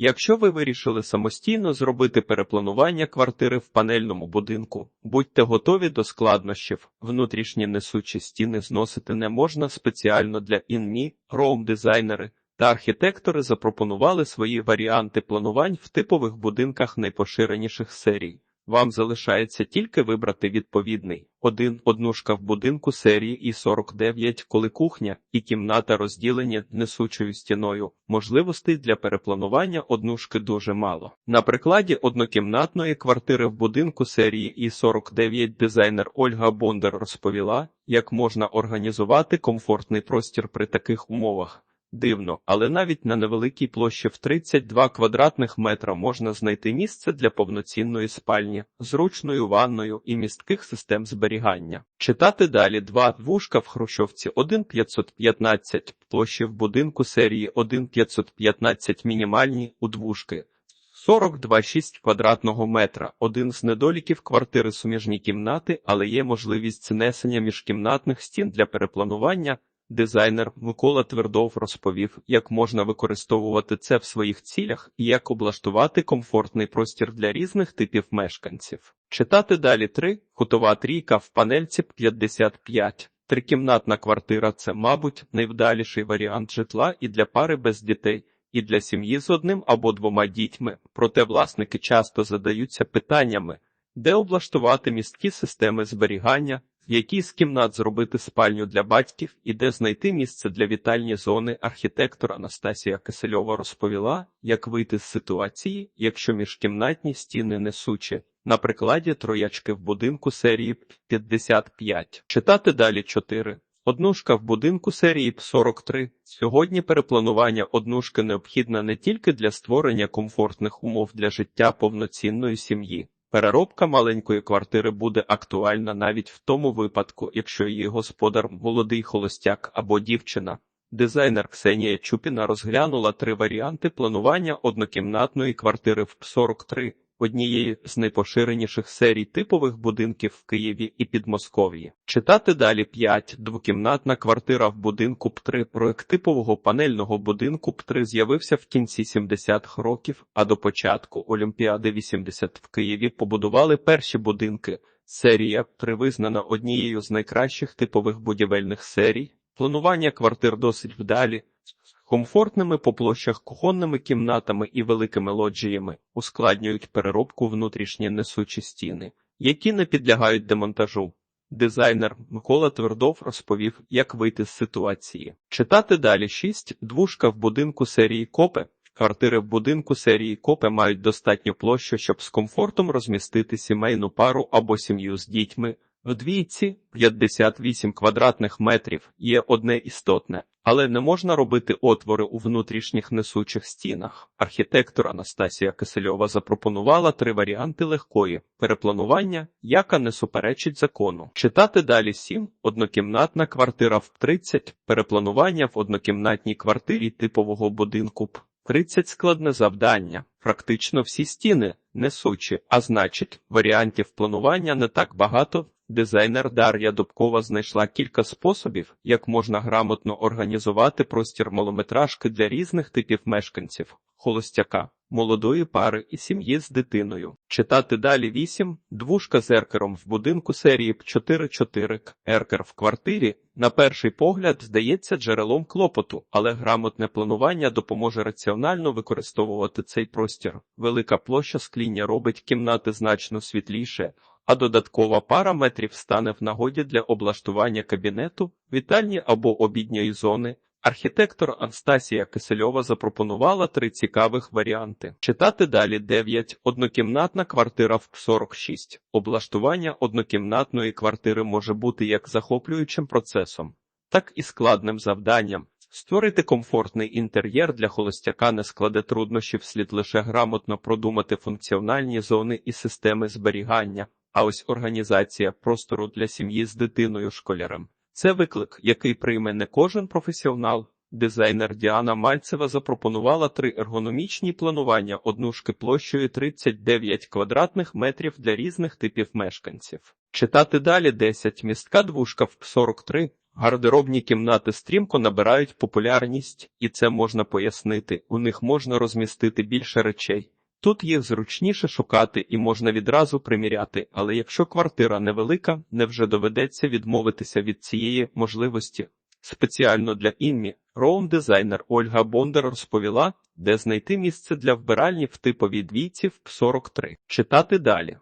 Якщо ви вирішили самостійно зробити перепланування квартири в панельному будинку, будьте готові до складнощів. Внутрішні несучі стіни зносити не можна спеціально для інмі, роум дизайнери та архітектори запропонували свої варіанти планувань в типових будинках найпоширеніших серій. Вам залишається тільки вибрати відповідний один однушка в будинку серії і 49, коли кухня і кімната розділені несучою стіною. Можливостей для перепланування однушки дуже мало. На прикладі однокімнатної квартири в будинку серії і 49 дизайнер Ольга Бондар розповіла, як можна організувати комфортний простір при таких умовах. Дивно, але навіть на невеликій площі в 32 квадратних метра можна знайти місце для повноцінної спальні, зручною ванною і містких систем зберігання. Читати далі два вушка в Хрущовці 1515, площі в будинку серії 1515 мінімальні у двушки. 42,6 квадратного метра. Один з недоліків квартири суміжні кімнати, але є можливість знесення міжкімнатних стін для перепланування. Дизайнер Микола Твердов розповів, як можна використовувати це в своїх цілях і як облаштувати комфортний простір для різних типів мешканців. Читати далі 3. Хутова трійка в панельці 55. Трикімнатна квартира це, мабуть, найвдаліший варіант житла і для пари без дітей, і для сім'ї з одним або двома дітьми. Проте власники часто задаються питаннями, де облаштувати місткі системи зберігання, якій з кімнат зробити спальню для батьків і де знайти місце для вітальні зони. Архітектор Анастасія Кисельова розповіла, як вийти з ситуації, якщо міжкімнатні стіни несучі. На прикладі троячки в будинку серії 55. Читати далі 4. Однушка в будинку серії 43. Сьогодні перепланування однушки необхідне не тільки для створення комфортних умов для життя повноцінної сім'ї. Переробка маленької квартири буде актуальна навіть в тому випадку, якщо її господар молодий холостяк або дівчина. Дизайнер Ксенія Чупіна розглянула три варіанти планування однокімнатної квартири в 43, однієї з найпоширеніших серій типових будинків в Києві і Підмосков'ї. Читати далі 5. Двокімнатна квартира в будинку П3. Проект типового панельного будинку П3 з'явився в кінці 70-х років, а до початку Олімпіади 80 в Києві побудували перші будинки. Серія П3 визнана однією з найкращих типових будівельних серій. Планування квартир досить вдалі комфортними по площах кухонними кімнатами і великими лоджіями ускладнюють переробку внутрішні несучі стіни, які не підлягають демонтажу. Дизайнер Микола Твердов розповів, як вийти з ситуації. Читати далі 6. Двушка в будинку серії Копе. Квартири в будинку серії Копе мають достатню площу, щоб з комфортом розмістити сімейну пару або сім'ю з дітьми. В двійці 58 квадратних метрів є одне істотне, але не можна робити отвори у внутрішніх несучих стінах. Архітектор Анастасія Кисельова запропонувала три варіанти легкої перепланування, яка не суперечить закону. Читати далі 7. однокімнатна квартира в 30, перепланування в однокімнатній квартирі типового будинку П. 30 складне завдання. Практично всі стіни несучі, а значить, варіантів планування не так багато. Дизайнер Дар'я Дубкова знайшла кілька способів, як можна грамотно організувати простір малометражки для різних типів мешканців, холостяка, молодої пари і сім'ї з дитиною. Читати далі 8. Двушка з еркером в будинку серії 4-4 Еркер в квартирі, на перший погляд, здається джерелом клопоту, але грамотне планування допоможе раціонально використовувати цей простір. Велика площа скління робить кімнати значно світліше, а додаткова пара метрів стане в нагоді для облаштування кабінету, вітальні або обідньої зони. Архітектор Анастасія Кисельова запропонувала три цікавих варіанти. Читати далі 9. Однокімнатна квартира в 46. Облаштування однокімнатної квартири може бути як захоплюючим процесом, так і складним завданням. Створити комфортний інтер'єр для холостяка не складе труднощів, слід лише грамотно продумати функціональні зони і системи зберігання. А ось організація простору для сім'ї з дитиною школярем. Це виклик, який прийме не кожен професіонал. Дизайнер Діана Мальцева запропонувала три ергономічні планування однушки площею 39 квадратних метрів для різних типів мешканців. Читати далі 10 містка двушка в 43 Гардеробні кімнати стрімко набирають популярність, і це можна пояснити. У них можна розмістити більше речей. Тут їх зручніше шукати і можна відразу приміряти, але якщо квартира невелика, невже доведеться відмовитися від цієї можливості. Спеціально для Інмі роум-дизайнер Ольга Бондар розповіла, де знайти місце для вбиральні в типовій двійці в 43. Читати далі.